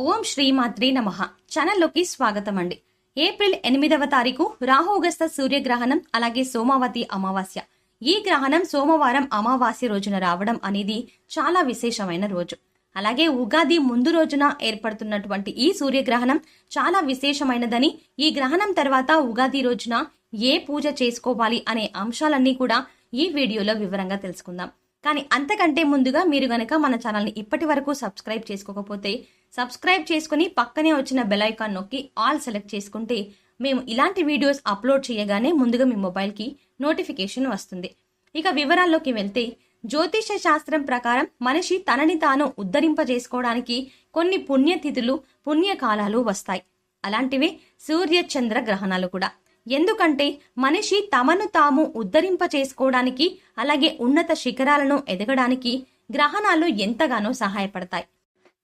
ఓం శ్రీమాత్రి నమ. ఛానల్లోకి స్వాగతం అండి ఏప్రిల్ ఎనిమిదవ తారీఖు రాహుగస్త సూర్యగ్రహణం అలాగే సోమావతి అమావాస్య. ఈ గ్రహణం సోమవారం అమావాస్య రోజున రావడం అనేది చాలా విశేషమైన రోజు. అలాగే ఉగాది ముందు రోజున ఏర్పడుతున్నటువంటి ఈ సూర్యగ్రహణం చాలా విశేషమైనదని ఈ గ్రహణం తర్వాత ఉగాది రోజున ఏ పూజ చేసుకోవాలి అనే అంశాలన్నీ కూడా ఈ వీడియోలో వివరంగా తెలుసుకుందాం. కానీ అంతకంటే ముందుగా మీరు గనక మన ఛానల్ని ఇప్పటి వరకు సబ్స్క్రైబ్ చేసుకోకపోతే సబ్స్క్రైబ్ చేసుకుని పక్కనే వచ్చిన బెల్ ఐకాన్ నొక్కి ఆల్ సెలెక్ట్ చేసుకుంటే మేము ఇలాంటి వీడియోస్ అప్లోడ్ చేయగానే ముందుగా మీ మొబైల్కి నోటిఫికేషన్ వస్తుంది. ఇక వివరాల్లోకి వెళ్తే జ్యోతిష శాస్త్రం ప్రకారం మనిషి తనని తాను ఉద్ధరింపజేసుకోవడానికి కొన్ని పుణ్యతిథులు పుణ్యకాలాలు వస్తాయి. అలాంటివే సూర్య చంద్ర గ్రహణాలు కూడా. ఎందుకంటే మనిషి తమను తాము ఉద్ధరింప చేసుకోవడానికి అలాగే ఉన్నత శిఖరాలను ఎదగడానికి గ్రహణాలు ఎంతగానో సహాయపడతాయి.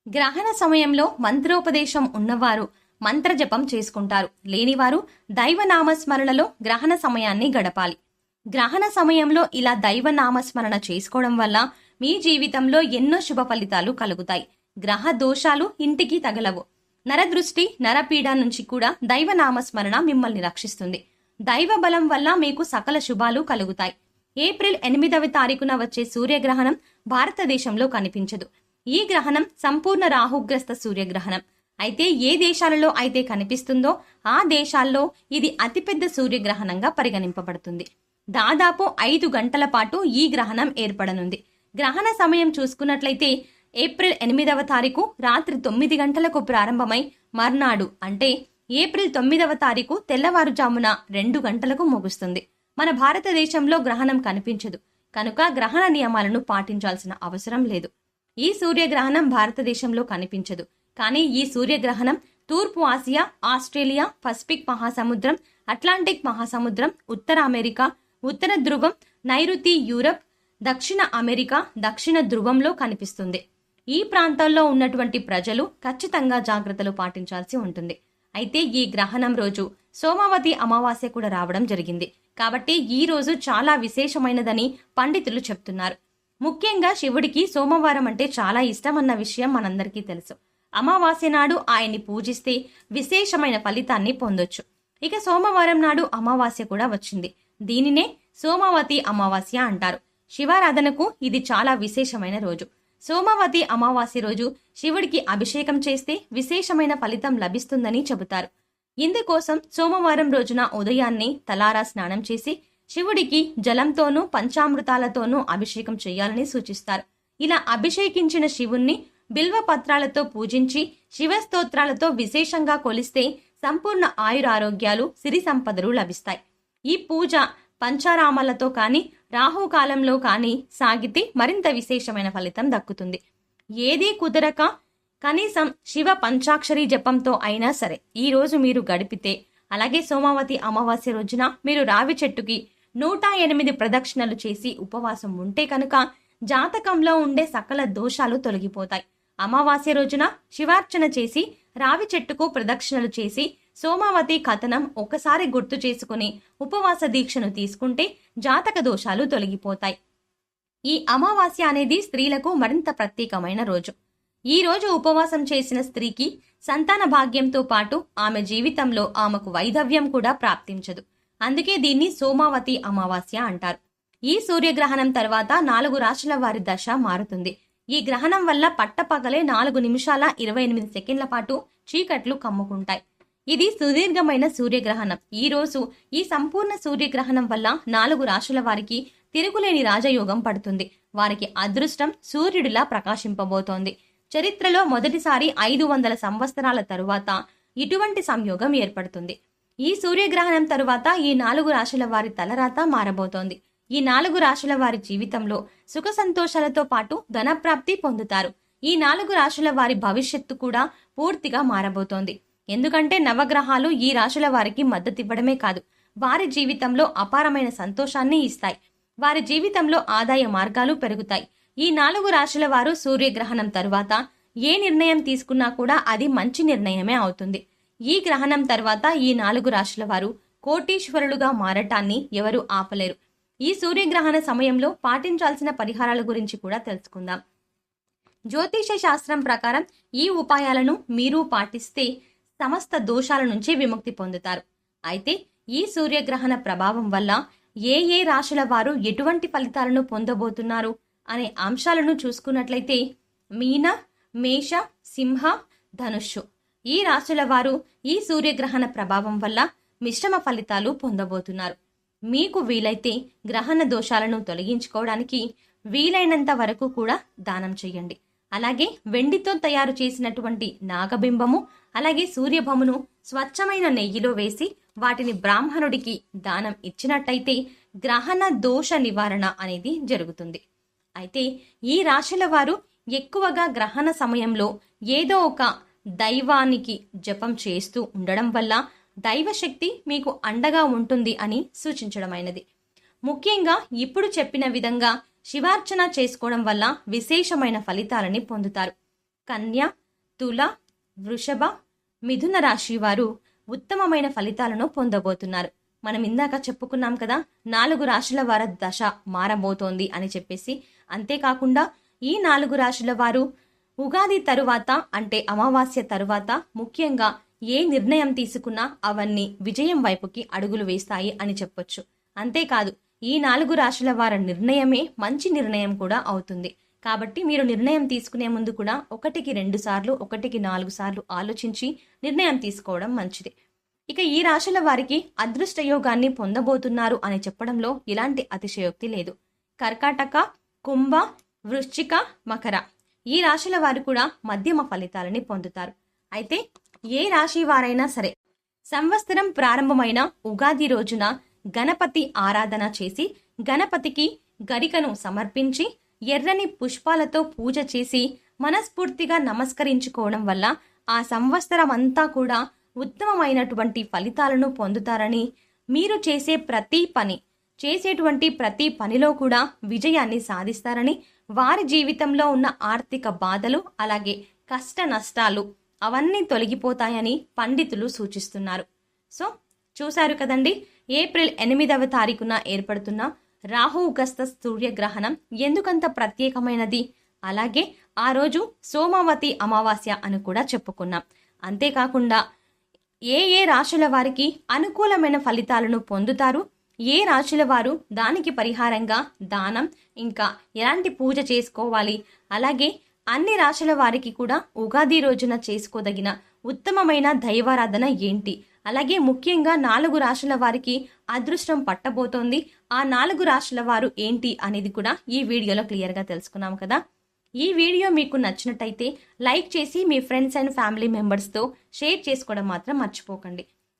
గ్రహణ సమయంలో మంత్రోపదేశం ఉన్నవారు మంత్రజపం చేసుకుంటారు. లేనివారు దైవనామస్మరణలో గ్రహణ సమయాన్ని గడపాలి. గ్రహణ సమయంలో ఇలా దైవనామస్మరణ చేసుకోవడం వల్ల మీ జీవితంలో ఎన్నో శుభ ఫలితాలు కలుగుతాయి. గ్రహ దోషాలు ఇంటికి తగలవు. నరదృష్టి నరపీడ నుంచి కూడా దైవనామస్మరణ మిమ్మల్ని రక్షిస్తుంది. దైవ బలం వల్ల మీకు సకల శుభాలు కలుగుతాయి. ఏప్రిల్ ఎనిమిదవ తారీఖున వచ్చే సూర్యగ్రహణం భారతదేశంలో కనిపించదు. ఈ గ్రహణం సంపూర్ణ రాహుగ్రస్త సూర్యగ్రహణం. అయితే ఏ దేశాలలో అయితే కనిపిస్తుందో ఆ దేశాల్లో ఇది అతిపెద్ద సూర్యగ్రహణంగా పరిగణింపబడుతుంది. దాదాపు ఐదు గంటల పాటు ఈ గ్రహణం ఏర్పడనుంది. గ్రహణ సమయం చూసుకున్నట్లయితే ఏప్రిల్ ఎనిమిదవ తారీఖు రాత్రి తొమ్మిది గంటలకు ప్రారంభమై మర్నాడు అంటే ఏప్రిల్ తొమ్మిదవ తారీఖు తెల్లవారుజామున రెండు గంటలకు ముగుస్తుంది. మన భారతదేశంలో గ్రహణం కనిపించదు. కనుక గ్రహణ నియమాలను పాటించాల్సిన అవసరం లేదు. ఈ సూర్యగ్రహణం భారతదేశంలో కనిపించదు. కానీ ఈ సూర్యగ్రహణం తూర్పు ఆసియా ఆస్ట్రేలియా పసిఫిక్ మహాసముద్రం అట్లాంటిక్ మహాసముద్రం ఉత్తర అమెరికా ఉత్తర ధ్రువం నైరుతి యూరప్ దక్షిణ అమెరికా దక్షిణ ధ్రువంలో కనిపిస్తుంది. ఈ ప్రాంతాల్లో ఉన్నటువంటి ప్రజలు ఖచ్చితంగా జాగ్రత్తలు పాటించాల్సి ఉంటుంది. అయితే ఈ గ్రహణం రోజు సోమావతి అమావాస్య కూడా రావడం జరిగింది. కాబట్టి ఈ రోజు చాలా విశేషమైనదని పండితులు చెప్తున్నారు. ముఖ్యంగా శివుడికి సోమవారం అంటే చాలా ఇష్టం అన్న విషయం మనందరికీ తెలుసు. అమావాస్య నాడు ఆయన్ని పూజిస్తే విశేషమైన ఫలితాన్ని పొందొచ్చు. ఇక సోమవారం నాడు అమావాస్య కూడా వచ్చింది. దీనినే సోమావతి అమావాస్య అంటారు. శివారాధనకు ఇది చాలా విశేషమైన రోజు. సోమవతి అమావాస్య రోజు శివుడికి అభిషేకం చేస్తే విశేషమైన ఫలితం లభిస్తుందని చెబుతారు. ఇందుకోసం సోమవారం రోజున ఉదయాన్నే తలారా స్నానం చేసి శివుడికి జలంతోనూ పంచామృతాలతోనూ అభిషేకం చేయాలని సూచిస్తారు. ఇలా అభిషేకించిన శివుణ్ణి బిల్వ పత్రాలతో పూజించి శివస్తోత్రాలతో విశేషంగా కొలిస్తే సంపూర్ణ ఆయురారోగ్యాలు సిరి సంపదలు లభిస్తాయి. ఈ పూజ పంచారామాలతో కానీ రాహుకాలంలో కానీ సాగితే మరింత విశేషమైన ఫలితం దక్కుతుంది. ఏదీ కుదరక కనీసం శివ పంచాక్షరి జపంతో అయినా సరే ఈ రోజు మీరు గడిపితే అలాగే సోమావతి అమావాస్య రోజున మీరు రావి చెట్టుకి నూట ఎనిమిది ప్రదక్షిణలు చేసి ఉపవాసం ఉంటే కనుక జాతకంలో ఉండే సకల దోషాలు తొలగిపోతాయి. అమావాస్య రోజున శివార్చన చేసి రావి చెట్టుకు ప్రదక్షిణలు చేసి సోమావతి కథనం ఒకసారి గుర్తు చేసుకుని ఉపవాస దీక్షను తీసుకుంటే జాతక దోషాలు తొలగిపోతాయి. ఈ అమావాస్య అనేది స్త్రీలకు మరింత ప్రత్యేకమైన రోజు. ఈ రోజు ఉపవాసం చేసిన స్త్రీకి సంతాన భాగ్యంతో పాటు ఆమె జీవితంలో ఆమెకు వైధవ్యం కూడా ప్రాప్తించదు. అందుకే దీన్ని సోమావతి అమావాస్య అంటారు. ఈ సూర్యగ్రహణం తర్వాత నాలుగు రాశుల వారి దశ మారుతుంది. ఈ గ్రహణం వల్ల పట్టపగలే నాలుగు నిమిషాల ఇరవై ఎనిమిది సెకండ్ల పాటు చీకట్లు కమ్ముకుంటాయి. ఇది సుదీర్ఘమైన సూర్యగ్రహణం. ఈ రోజు ఈ సంపూర్ణ సూర్యగ్రహణం వల్ల నాలుగు రాశుల వారికి తిరుగులేని రాజయోగం పడుతుంది. వారికి అదృష్టం సూర్యుడిలా ప్రకాశింపబోతోంది. చరిత్రలో మొదటిసారి ఐదు వందల సంవత్సరాల తరువాత ఇటువంటి సంయోగం ఏర్పడుతుంది. ఈ సూర్యగ్రహణం తరువాత ఈ నాలుగు రాశుల వారి తలరాత మారబోతోంది. ఈ నాలుగు రాశుల వారి జీవితంలో సుఖ సంతోషాలతో పాటు ధనప్రాప్తి పొందుతారు. ఈ నాలుగు రాశుల వారి భవిష్యత్తు కూడా పూర్తిగా మారబోతోంది. ఎందుకంటే నవగ్రహాలు ఈ రాశుల వారికి మద్దతివ్వడమే కాదు వారి జీవితంలో అపారమైన సంతోషాన్ని ఇస్తాయి. వారి జీవితంలో ఆదాయ మార్గాలు పెరుగుతాయి. ఈ నాలుగు రాశుల వారు సూర్యగ్రహణం తరువాత ఏ నిర్ణయం తీసుకున్నా కూడా అది మంచి నిర్ణయమే అవుతుంది. ఈ గ్రహణం తర్వాత ఈ నాలుగు రాశుల వారు కోటీశ్వరులుగా మారటాన్ని ఎవరూ ఆపలేరు. ఈ సూర్యగ్రహణ సమయంలో పాటించాల్సిన పరిహారాల గురించి కూడా తెలుసుకుందాం. జ్యోతిష శాస్త్రం ప్రకారం ఈ ఉపాయాలను మీరు పాటిస్తే సమస్త దోషాల నుంచి విముక్తి పొందుతారు. అయితే ఈ సూర్యగ్రహణ ప్రభావం వల్ల ఏ ఏ రాశుల వారు ఎటువంటి ఫలితాలను పొందబోతున్నారు అనే అంశాలను చూసుకున్నట్లయితే మీన మేష సింహ ధనుష్సు ఈ రాశుల వారు ఈ సూర్యగ్రహణ ప్రభావం వల్ల మిశ్రమ ఫలితాలు పొందబోతున్నారు. మీకు వీలైతే గ్రహణ దోషాలను తొలగించుకోవడానికి వీలైనంత వరకు కూడా దానం చేయండి. అలాగే వెండితో తయారు చేసినటువంటి నాగబింబము అలాగే సూర్యభమును స్వచ్ఛమైన నెయ్యిలో వేసి వాటిని బ్రాహ్మణుడికి దానం ఇచ్చినట్టయితే గ్రహణ దోష నివారణ అనేది జరుగుతుంది. అయితే ఈ రాశుల వారు ఎక్కువగా గ్రహణ సమయంలో ఏదో ఒక దైవానికి జపం చేస్తూ ఉండడం వల్ల దైవశక్తి మీకు అండగా ఉంటుంది అని సూచించడమైనది. ముఖ్యంగా ఇప్పుడు చెప్పిన విధంగా శివార్చన చేసుకోవడం వల్ల విశేషమైన ఫలితాలని పొందుతారు. కన్య తుల వృషభ మిథున రాశి వారు ఉత్తమమైన ఫలితాలను పొందబోతున్నారు. మనం ఇందాక చెప్పుకున్నాం కదా నాలుగు రాశుల వారి దశ మారబోతోంది అని చెప్పేసి. అంతేకాకుండా ఈ నాలుగు రాశుల వారు ఉగాది తరువాత అంటే అమావాస్య తరువాత ముఖ్యంగా ఏ నిర్ణయం తీసుకున్నా అవన్నీ విజయం వైపుకి అడుగులు వేస్తాయి అని చెప్పొచ్చు. అంతేకాదు ఈ నాలుగు రాశుల వారి నిర్ణయమే మంచి నిర్ణయం కూడా అవుతుంది. కాబట్టి మీరు నిర్ణయం తీసుకునే ముందు కూడా ఒకటికి రెండు సార్లు ఒకటికి నాలుగు సార్లు ఆలోచించి నిర్ణయం తీసుకోవడం మంచిది. ఇక ఈ రాశుల వారికి అదృష్ట యోగాన్ని పొందబోతున్నారు అని చెప్పడంలో ఎలాంటి అతిశయోక్తి లేదు. కర్కాటక కుంభ వృశ్చిక మకర. ఈ రాశుల వారు కూడా మధ్యమ ఫలితాలని పొందుతారు. అయితే ఏ రాశి వారైనా సరే సంవత్సరం ప్రారంభమైన ఉగాది రోజున గణపతి ఆరాధన చేసి గణపతికి గరికను సమర్పించి ఎర్రని పుష్పాలతో పూజ చేసి మనస్ఫూర్తిగా నమస్కరించుకోవడం వల్ల ఆ సంవత్సరం అంతా కూడా ఉత్తమమైనటువంటి ఫలితాలను పొందుతారని మీరు చేసే ప్రతి పని చేసేటువంటి ప్రతి పనిలో కూడా విజయాన్ని సాధిస్తారని వారి జీవితంలో ఉన్న ఆర్థిక బాధలు అలాగే కష్ట నష్టాలు అవన్నీ తొలగిపోతాయని పండితులు సూచిస్తున్నారు. సో చూశారు కదండి ఏప్రిల్ ఎనిమిదవ తారీఖున ఏర్పడుతున్న రాహుగస్త సూర్యగ్రహణం ఎందుకంత ప్రత్యేకమైనది? అలాగే ఆ రోజు సోమావతి అమావాస్య అని కూడా చెప్పుకున్నాం. అంతేకాకుండా ఏ ఏ రాశుల వారికి అనుకూలమైన ఫలితాలను పొందుతారు? ఏ రాశుల వారు దానికి పరిహారంగా దానం ఇంకా ఎలాంటి పూజ చేసుకోవాలి? అలాగే అన్ని రాశుల వారికి కూడా ఉగాది రోజున చేసుకోదగిన ఉత్తమమైన దైవారాధన ఏంటి? అలాగే ముఖ్యంగా నాలుగు రాశుల వారికి అదృష్టం పట్టబోతోంది. ఆ నాలుగు రాశుల వారు ఏంటి అనేది కూడా ఈ వీడియోలో క్లియర్గా తెలుసుకున్నాం కదా. ఈ వీడియో మీకు నచ్చినట్టయితే లైక్ చేసి మీ ఫ్రెండ్స్ అండ్ ఫ్యామిలీ మెంబర్స్తో షేర్ చేసుకోవడం మాత్రం మర్చిపోకండి.